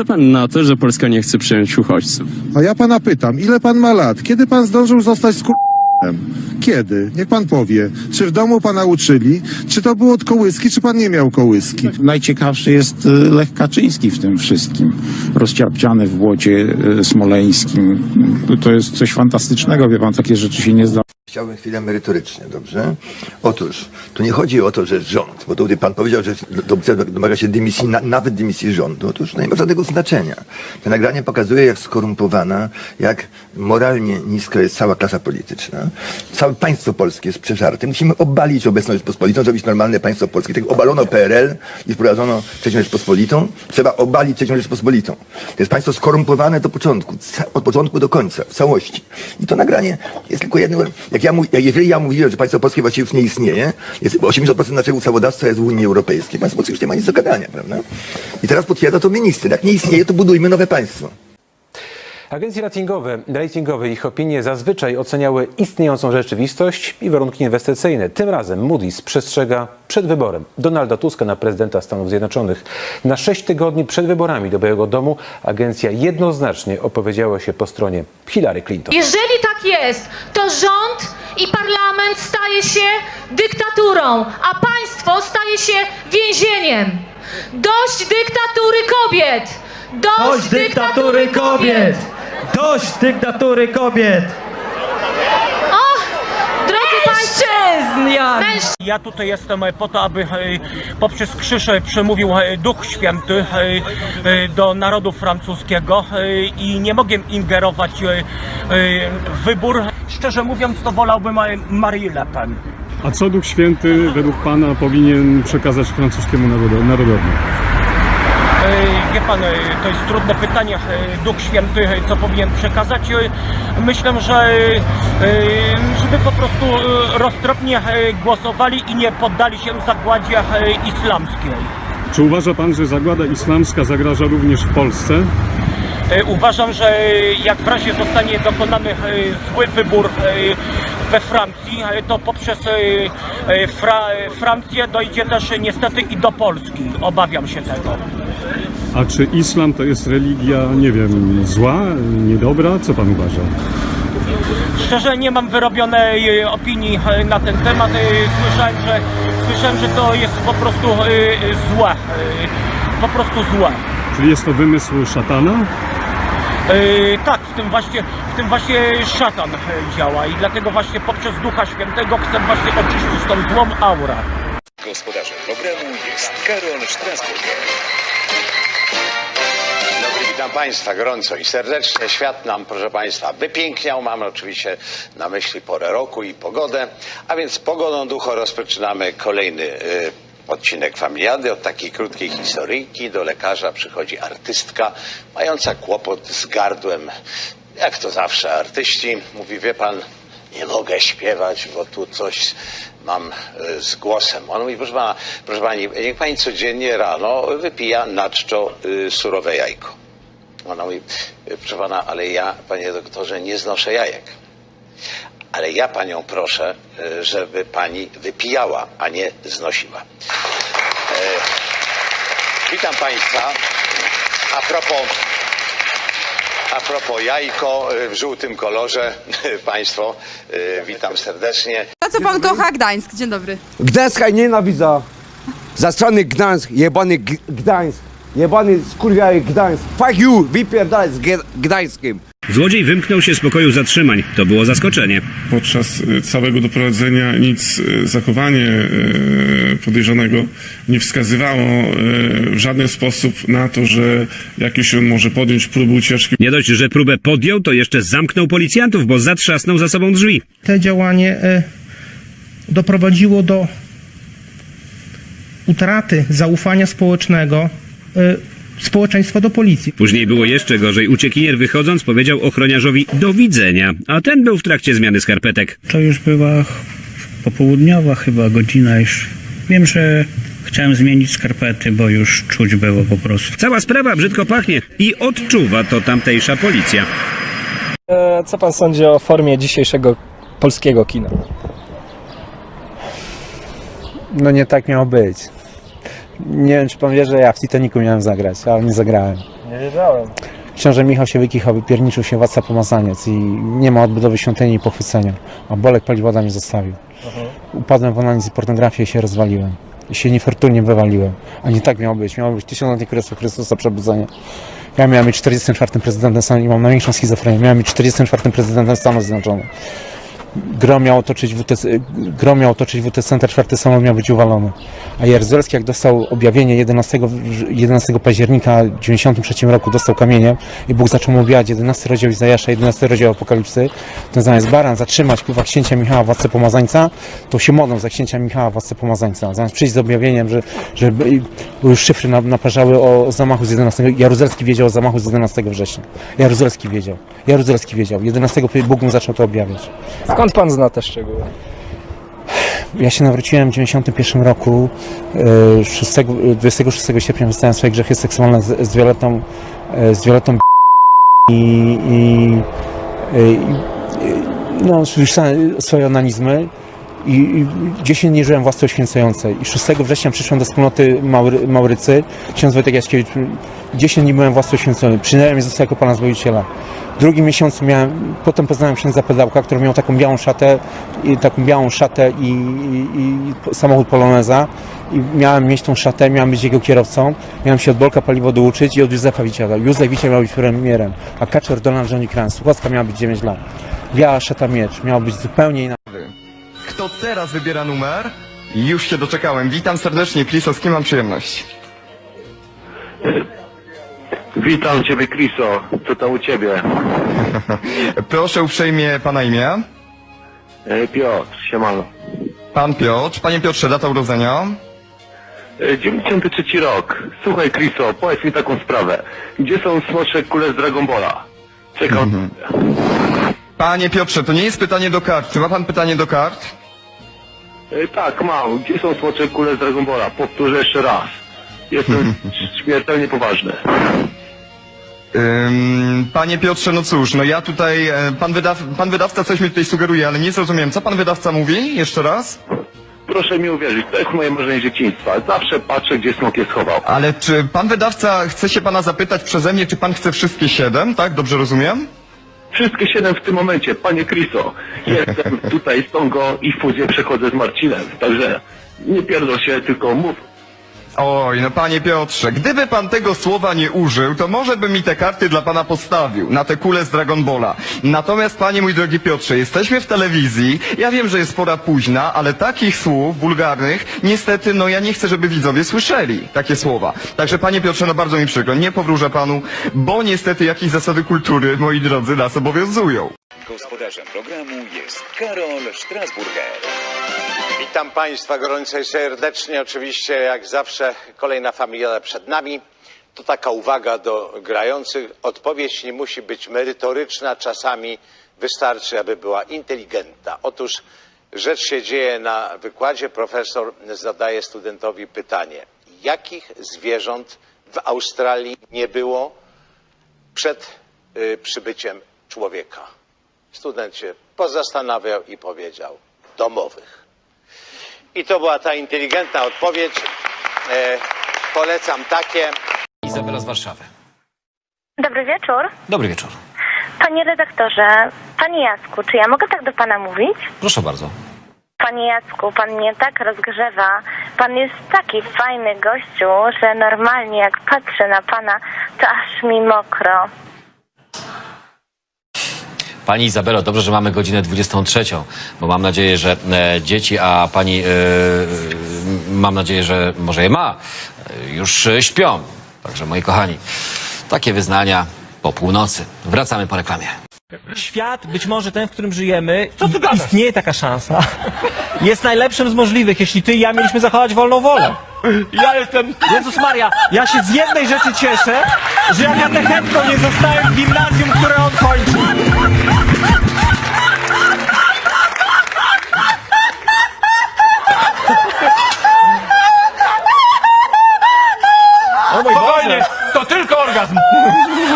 Co pan na to, że Polska nie chce przyjąć uchodźców? A ja pana pytam, ile pan ma lat? Kiedy pan zdążył zostać skur... Kiedy? Niech pan powie. Czy w domu pana uczyli? Czy to było od kołyski, czy pan nie miał kołyski? Najciekawszy jest e, Lech Kaczyński w tym wszystkim. Rozciapciany w błocie e, smoleńskim. To jest coś fantastycznego, wie pan, takie rzeczy się nie zdarza. Chciałbym chwilę merytorycznie, dobrze? Otóż, tu nie chodzi o to, że rząd, bo tutaj pan powiedział, że domaga się dymisji, na, nawet dymisji rządu. Otóż to nie ma żadnego znaczenia. To nagranie pokazuje, jak skorumpowana, jak moralnie niska jest cała klasa polityczna. Całe państwo polskie jest przeżarte. Musimy obalić obecną Rzeczpospolitą, zrobić normalne państwo polskie. Tak obalono PRL i wprowadzono trzecią Rzeczpospolitą. Trzeba obalić trzecią Rzeczpospolitą. To jest państwo skorumpowane do początku, od początku do końca, w całości. I to nagranie jest tylko jednym, jak ja, jeżeli ja mówiłem, że państwo polskie właściwie już nie istnieje, jest 80% naszego ustawodawstwa jest w Unii Europejskiej. Państwo polskie już nie ma nic do gadania, prawda? I teraz potwierdza to minister. Jak nie istnieje, to budujmy nowe państwo. Agencje ratingowe, ratingowe ich opinie zazwyczaj oceniały istniejącą rzeczywistość i warunki inwestycyjne. Tym razem Moody's przestrzega przed wyborem Donalda Tuska na prezydenta Stanów Zjednoczonych. Na sześć tygodni przed wyborami do Białego Domu agencja jednoznacznie opowiedziała się po stronie Hillary Clinton. Jeżeli tak jest, to rząd i parlament staje się dyktaturą, a państwo staje się więzieniem. Dość dyktatury kobiet! Dość, Dość dyktatury kobiet! Dość dyktatury kobiet! O! Drodzy Państwo, mężczyzn! Ja tutaj jestem e, po to, aby e, poprzez krzyż e, przemówił Duch Święty do narodu francuskiego i nie mogę ingerować w wybór. Szczerze mówiąc, to wolałbym Marie Le Pen. A co Duch Święty według Pana powinien przekazać francuskiemu narodo- narodowi? Wie pan, e, to jest trudne pytanie. Duch Święty, e, co powinien przekazać? E, Myślę, że żeby po prostu roztropnie głosowali i nie poddali się zagładzie islamskiej. Czy uważa Pan, że zagłada islamska zagraża również w Polsce? Uważam, że jak w razie zostanie dokonany zły wybór we Francji, to poprzez Fra Francję dojdzie też niestety i do Polski. Obawiam się tego. A czy islam to jest religia, nie wiem, zła, niedobra? Co Pan uważa? Szczerze nie mam wyrobionej e, opinii e, na ten temat. E, Słyszałem, że, słyszałem, że to jest po prostu złe. Po prostu złe. Czyli jest to wymysł szatana? E, tak, w tym właśnie, w tym właśnie szatan działa i dlatego właśnie poprzez Ducha Świętego chcę właśnie oczyścić tą złą aurę. Gospodarzem programu jest Karol Strasburger. Witam Państwa gorąco i serdecznie. Świat nam, proszę Państwa, wypiękniał. Mamy oczywiście na myśli porę roku i pogodę. A więc pogodą ducho rozpoczynamy kolejny y, odcinek Familiady. Od takiej krótkiej historyjki do lekarza przychodzi artystka mająca kłopot z gardłem. Jak to zawsze artyści. Mówi, wie Pan, nie mogę śpiewać, bo tu coś mam e, z głosem. On mówi, proszę pana, proszę pani, niech pani codziennie rano wypija na czczo y, surowe jajko. Ona mówi, y, proszę pana, ale ja, panie doktorze, nie znoszę jajek. Ale ja panią proszę, y, żeby pani wypijała, a nie znosiła. E, witam państwa. A propos a propos jajko y, w żółtym kolorze, Państwo, witam serdecznie. A co pan kocha Gdańsk? Dzień dobry. Gdańska nienawidza. Zastrony Gdańsk, jebany Gdańsk. Jebany skurwiały Gdańsk. Fuck you, wypierdalaj z Gdańskiem. Złodziej wymknął się z pokoju zatrzymań. To było zaskoczenie. Podczas y, całego doprowadzenia nic, y, zachowanie y, podejrzanego nie wskazywało y, w żaden sposób na to, że jakiś on może podjąć próbę ucieczki. Nie dość, że próbę podjął, to jeszcze zamknął policjantów, bo zatrzasnął za sobą drzwi. To działanie e, doprowadziło do utraty zaufania społecznego społeczeństwa do policji. Później było jeszcze gorzej. Uciekinier wychodząc powiedział ochroniarzowi do widzenia, a ten był w trakcie zmiany skarpetek. To już była popołudniowa chyba godzina już. Wiem, że chciałem zmienić skarpety, bo już czuć było po prostu. Cała sprawa brzydko pachnie i odczuwa to tamtejsza policja. Co pan sądzi o formie dzisiejszego polskiego kina? No nie tak miało być. Nie wiem, czy pan wie, że ja w Titanicu miałem zagrać, ale nie zagrałem. Nie wiedziałem. Książę Michał się wykichał, wypierniczył się władca pomazaniec i nie ma odbudowy świątyni i pochwycenia. A Bolek Paliwoda mnie zostawił. Upadłem w onanizm i pornografię i się rozwaliłem. I się niefortunnie wywaliłem. A nie tak miało być. Miało być tysiącletnie Królestwo Chrystusa przebudzenie. Ja miałem być 44. prezydentem Stanów i mam największą schizofrenię. Miałem być 44. prezydentem Stanów Zjednoczonych. Gro miał otoczyć WTC, gro miał otoczyć Center, czwarty samolot miał być uwalony. A Jaruzelski, jak dostał objawienie 11, w- 11 października w 93 roku, dostał kamieniem i Bóg zaczął mu objać 11 rozdział Izajasza, 11 rozdział Apokalipsy, to zamiast baran zatrzymać kurwa księcia Michała, władcę pomazańca, to się modlą za księcia Michała, władcę pomazańca. Zamiast przyjść z objawieniem, że, że już szyfry na- naparzały o, o zamachu z 11, Jaruzelski wiedział o zamachu z 11 września. Jaruzelski wiedział. Jaruzelski wiedział. 11 Bóg mu zaczął to objawiać. Skąd pan zna te szczegóły? Ja się nawróciłem w 91 roku, e, 6, e, 26 sierpnia wyznałem swoje grzechy seksualne z, z Violetą, e, z Violetą i, i, e, i no, swoje onanizmy i, i 10 dni żyłem w łasce oświęcającej i 6 września przyszłem do wspólnoty Maury, Maurycy, ksiądz Wojtek Jaśkiewicz, 10 dni byłem w łasce oświęconej, przynajmniej mnie został jako Pana Zbawiciela. Drugim miesiącu miałem, potem poznałem księdza pedałka, który miał taką białą szatę, i taką białą szatę i, i, i samochód poloneza i miałem mieć tą szatę, miałem być jego kierowcą, miałem się od Bolka paliwo douczyć i od Józefa Wiciela. Józef Wiciel miał być premierem, a Kaczor Donald Johnny Kran, Słuchacka miała być 9 lat. Biała szata miecz, miała być zupełnie inaczej. Kto teraz wybiera numer? Już się doczekałem. Witam serdecznie, kim mam przyjemność? Witam Ciebie, Kriso. Co tam u Ciebie? Proszę uprzejmie pana imię. E, Piotr, siemano. Pan Piotr. Panie Piotrze, data urodzenia? E, 93 rok. Słuchaj, Kriso, powiedz mi taką sprawę. Gdzie są smocze kule z Dragon Balla? Czekam. Panie Piotrze, to nie jest pytanie do kart. Czy ma pan pytanie do kart? E, tak, mam. Gdzie są smocze kule z Dragon Balla? Powtórzę jeszcze raz. Jestem śmiertelnie poważny. Ym, panie Piotrze, no cóż, no ja tutaj, e, pan, wydaw, pan wydawca coś mi tutaj sugeruje, ale nie zrozumiałem. Co pan wydawca mówi? Jeszcze raz? Proszę mi uwierzyć, to jest moje marzenie dzieciństwa. Zawsze patrzę, gdzie smok je schował. Ale czy pan wydawca chce się pana zapytać przeze mnie, czy pan chce wszystkie siedem, tak? Dobrze rozumiem? Wszystkie siedem w tym momencie, panie Kriso. Jestem tutaj z Tongo i w fuzję przechodzę z Marcinem. Także nie pierdol się, tylko mów Oj, no panie Piotrze, gdyby pan tego słowa nie użył, to może by mi te karty dla pana postawił, na te kule z Dragon Balla. Natomiast panie mój drogi Piotrze, jesteśmy w telewizji, ja wiem, że jest pora późna, ale takich słów wulgarnych, niestety, no ja nie chcę, żeby widzowie słyszeli takie słowa. Także panie Piotrze, no bardzo mi przykro, nie powróżę panu, bo niestety jakieś zasady kultury, moi drodzy, nas obowiązują. Gospodarzem programu jest Karol Strasburger. Witam Państwa gorąco i serdecznie. Oczywiście, jak zawsze, kolejna familia przed nami. To taka uwaga do grających. Odpowiedź nie musi być merytoryczna, czasami wystarczy, aby była inteligentna. Otóż rzecz się dzieje na wykładzie. Profesor zadaje studentowi pytanie: jakich zwierząt w Australii nie było przed y, przybyciem człowieka? Student się pozastanawiał i powiedział: domowych. I to była ta inteligentna odpowiedź. E, polecam takie. Izabela z Warszawy. Dobry wieczór. Dobry wieczór. Panie redaktorze, panie Jacku, czy ja mogę tak do pana mówić? Proszę bardzo. Panie Jacku, pan mnie tak rozgrzewa. Pan jest taki fajny gościu, że normalnie jak patrzę na pana, to aż mi mokro. Pani Izabelo, dobrze, że mamy godzinę 23, bo mam nadzieję, że e, dzieci, a pani, e, mam nadzieję, że może je ma, e, już e, śpią. Także moi kochani, takie wyznania po północy. Wracamy po reklamie. Świat, być może ten, w którym żyjemy, istnieje taka szansa. Jest najlepszym z możliwych, jeśli ty i ja mieliśmy zachować wolną wolę. Ja jestem... Jezus Maria, ja się z jednej rzeczy cieszę, że ja techetką nie zostałem w gimnazjum, które on kończy. Orgazm!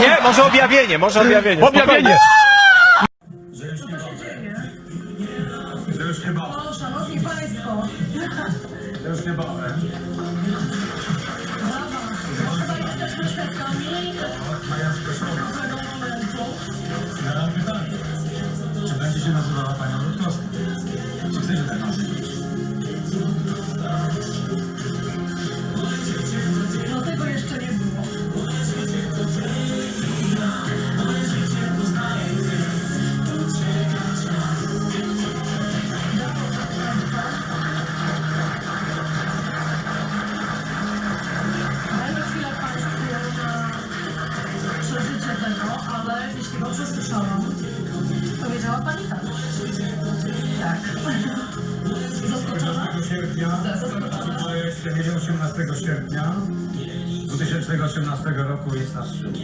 Nie, może objawienie, może objawienie. Objawienie! Sierpnia, to jest 18 sierpnia 2018 roku jest nasz ślub.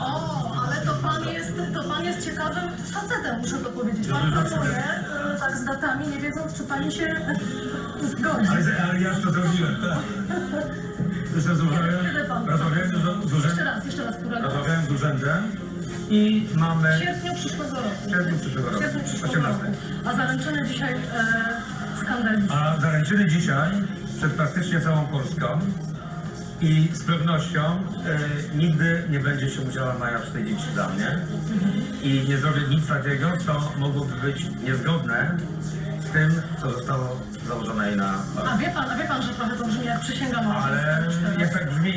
O, ale to pan jest, to pan jest ciekawym facetem, muszę to powiedzieć. Pan pracuje e, tak z datami, nie wiedząc, czy pani się zgodzi. Ale, ale ja już to zrobiłem, tak. Już rozmawiałem, Kiedy pan? rozmawiałem z, z Jeszcze urzędem, raz, jeszcze raz, którego? rozmawiałem z urzędem i mamy W sierpniu przyszłego roku. w sierpniu przyszłego W roku, sierpniu przyszłego 18. roku. A zaręczyny dzisiaj e. A zaręczyny dzisiaj przed praktycznie całą Polską i z pewnością e, nigdy nie będzie się musiała Maja wstydzić dla mnie i nie zrobię nic takiego, co mogłoby być niezgodne z tym, co zostało założone jej na A wie pan, a wie pan, że trochę to brzmi jak przysięga małżeńska Ale jak tak brzmi,